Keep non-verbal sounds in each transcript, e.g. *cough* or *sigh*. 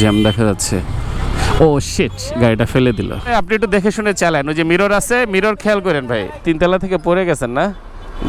Jam দেখা যাচ্ছে। ও sheet গাড়িটা ফেলে দিল। আপনি একটু দেখে শুনে চালান। ওই যে মিরর আছে মিরর খেয়াল করেন ভাই, তিনতলা থেকে পড়ে গেছেন না?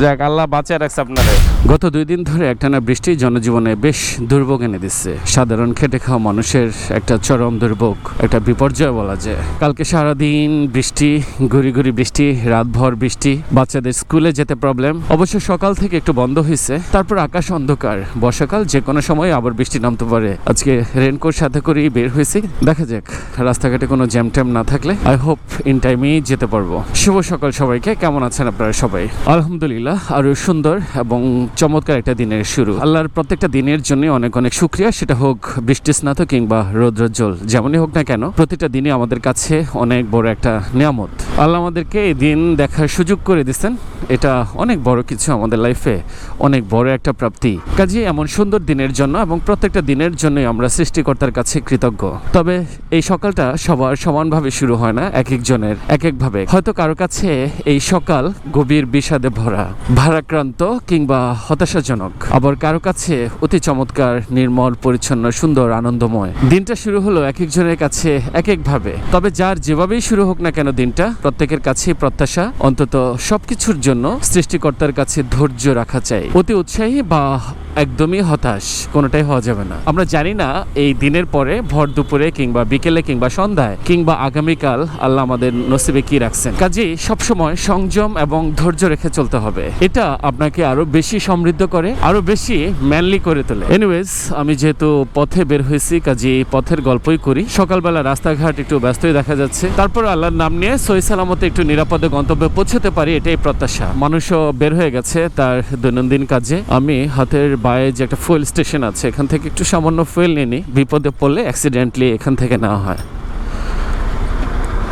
যাক, আল্লাহ বাঁচিয়ে রাখছে আপনারে গত দুই দিন ধরে একটানা বৃষ্টি জনজীবনে বেশ দুর্ভোগ এনে দিচ্ছে। সাধারণ খেটে খাওয়া মানুষের একটা চরম দুর্ভোগ, একটা বিপর্যয় বলা যায়। কালকে সারাদিন বৃষ্টি, ঘুরি ঘুরি বৃষ্টি, রাতভর বৃষ্টি, বাচ্চাদের স্কুলে যেতে প্রবলেম অবশ্য সকাল থেকে একটু বন্ধ হয়েছে, তারপর আকাশ অন্ধকার। বর্ষাকাল যে কোনো সময় আবার বৃষ্টি নামতে পারে। আজকে রেনকোট সাথে করেই বের হয়েছি। দেখা যাক, রাস্তাঘাটে কোনো জ্যাম ট্যাম না থাকলে আই হোপ ইন টাইমেই যেতে পারব। শুভ সকাল সবাইকে, কেমন আছেন আপনারা সবাই? আলহামদুলিল্লাহ। আরও সুন্দর এবং চমৎকার একটা দিনের শুরু। আল্লাহর প্রত্যেকটা দিনের জন্য অনেক অনেক সুক্রিয়া সেটা হোক বৃষ্টিস্নাত কিংবা রৌদ্রোজ্জ্বল, যেমনই হোক না কেন, প্রতিটা দিনই আমাদের কাছে অনেক বড় একটা নিয়ামত। আল্লাহ আমাদেরকে এই দিন দেখার সুযোগ করে দিচ্ছেন এটা অনেক বড় কিছু আমাদের লাইফে অনেক বড় একটা প্রাপ্তি। কাজে এমন সুন্দর দিনের জন্য এবং প্রত্যেকটা দিনের জন্য আমরা সৃষ্টিকর্তার কাছে কৃতজ্ঞ। তবে এই সকালটা সবার সমানভাবে শুরু হয় না, এক একজনের, এক একভাবে হয়তো কারও কাছে এই সকাল গভীর বিষাদে ভরা, ভারাক্রান্ত কিংবা হতাশাজনক। আবার কারও কাছে অতি চমৎকার, নির্মল, পরিচ্ছন্ন, সুন্দর, আনন্দময়। দিনটা শুরু হলো এক একজনের কাছে এক একভাবে তবে যার যেভাবেই শুরু হোক না কেন দিনটা, প্রত্যেকের কাছে প্রত্যাশা, অন্তত সবকিছুর জন্য সৃষ্টিকর্তার কাছে ধৈর্য রাখা চাই। অতি উৎসাহী বা একদমই হতাশ কোনোটাই হওয়া যাবে না। আমরা জানি না এই দিনের পরে, ভর দুপুরে কিংবা বিকেলে কিংবা সন্ধ্যায়, কিংবা আগামীকাল আল্লাহ আমাদের নসিবে কি রাখছেন। কাজেই সবসময় সংযম এবং ধৈর্য রেখে চলতে হবে। এটা আপনাকে আরও বেশি সমৃদ্ধ করে, আরও বেশি ম্যানলি করে তোলে। এনিওয়েজ আমি যেহেতু পথে বের হয়েছি কাজে পথের গল্পই করি। সকালবেলা রাস্তাঘাট একটু ব্যস্তই দেখা যাচ্ছে। তারপর আল্লাহর নাম নিয়ে সই সালামতে একটু নিরাপদে গন্তব্যে পৌঁছতে পারি, এটাই প্রত্যাশা। মানুষও বের হয়ে গেছে তার দৈনন্দিন কাজে। আমি হাতের বায়ে যে একটা ফুয়েল স্টেশন আছে এখান থেকে একটু সামান্য ফুয়েল নিয়ে নিই। বিপদে পড়লে অ্যাক্সিডেন্টলি এখান থেকে নেওয়া হয়।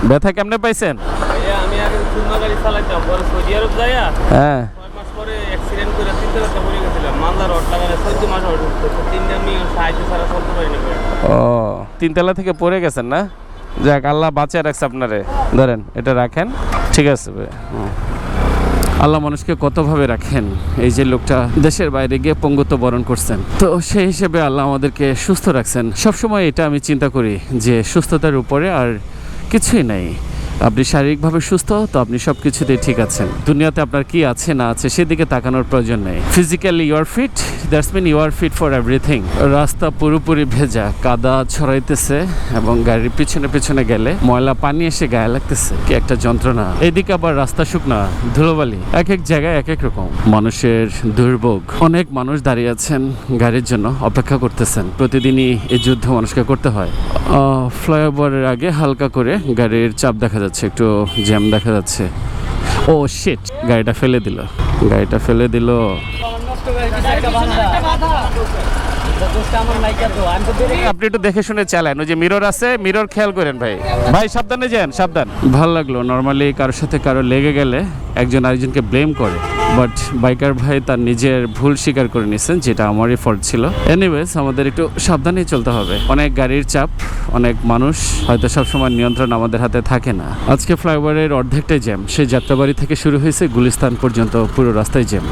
ব্যথা কেমনে পাইছেন? হ্যাঁ। ও তিনতলা থেকে পড়ে গেছেন না? যাক আল্লাহ বাঁচিয়ে রাখছে আপনারে। ধরেন এটা রাখেন। ঠিক আছে। আল্লাহ মানুষকে কতভাবে রাখেন? এই যে লোকটা দেশের বাইরে গিয়ে পঙ্গুত্ব বরণ করছেন। তো সেই হিসেবে আল্লাহ আমাদেরকে সুস্থ রাখছেন। সবসময় এটা আমি চিন্তা করি যে সুস্থতার উপরে আর কিছুই নাই। আপনি শারীরিকভাবে সুস্থ, তো আপনি সব কিছুতেই ঠিক আছেন। দুনিয়াতে আপনার কি আছে, না আছে, সেদিকে তাকানোর প্রয়োজন নেই। Physically you are fit that's mean you are fit for everything রাস্তা পুরোপুরি ভেজা, কাদা ছড়াইতেছে এবং গাড়ির পিছনে পিছনে গেলে ময়লা পানি এসে গায়ে লাগতেছে। কি একটা যন্ত্রণা। এদিকে আবার রাস্তা শুকনা, ধুলোবালি এক এক জায়গায় এক এক রকম। মানুষের দুর্ভোগ। অনেক মানুষ দাঁড়িয়ে আছেন গাড়ির জন্য, অপেক্ষা করতেছেন। প্রতিদিনই এই যুদ্ধ মানুষকে করতে হয়। ফ্লাইওভারের আগে হালকা করে গাড়ির চাপ দেখা যাচ্ছে। একটু জ্যাম দেখা যাচ্ছে। ও শিট গাড়িটা ফেলে দিল। গাড়িটা ফেলে দিল। আপনি একটু দেখে শুনে চালান। ওই যে মিরর আছে মিরর খেয়াল করেন ভাই। ভাই সাবধানে যান সাবধান। ভালো লাগল নর্মালি কারোর সাথে কারও লেগে গেলে একজন আরেকজনকে ব্লেম করে। বাট বাইকার ভাই তার নিজের ভুল স্বীকার করে নিয়েছেন যেটা আমারই ফল্ট ছিল। এনিওয়েজ আমাদের একটু সাবধানেই চলতে হবে। অনেক গাড়ির চাপ অনেক মানুষ হয়তো সবসময় নিয়ন্ত্রণ আমাদের হাতে থাকে না। আজকে ফ্লাইওভারের অর্ধেকটাই জ্যাম সেই যাত্রাবাড়ি থেকে শুরু হয়েছে গুলিস্তান পর্যন্ত পুরো রাস্তায় জ্যাম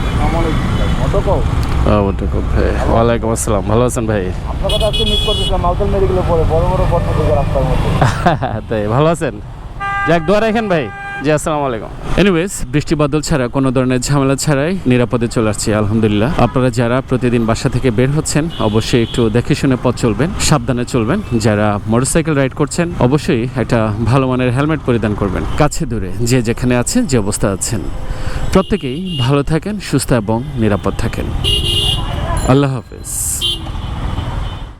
ওটাকো ভাই। ওয়ালাইকুম আসসালাম। ভালো আছেন ভাই? আপনার কথা আজকে মিস করতেছিলাম মালতল মেডিকেলে পরে বড় বড় গর্ত রাস্তার মধ্যে। *laughs* তাই ভালো আছেন? যাক দোয়া রাখেন ভাই। জি আসসালামু আলাইকুম। এনিওয়েজ বৃষ্টি বাদল ছাড়া কোনো ধরনের ঝামেলা ছাড়াই নিরাপদে চলে আসছি আলহামদুলিল্লাহ। আপনারা যারা প্রতিদিন বাসা থেকে বের হচ্ছেন অবশ্যই একটু দেখে শুনে পথ চলবেন সাবধানে চলবেন। যারা মোটরসাইকেল রাইড করছেন অবশ্যই একটা ভালো মানের হেলমেট পরিধান করবেন। কাছে দূরে যে যেখানে আছেন যে অবস্থা আছেন। প্রত্যেকেই ভালো থাকেন সুস্থ এবং নিরাপদ থাকেন। আল্লাহ হাফেজ।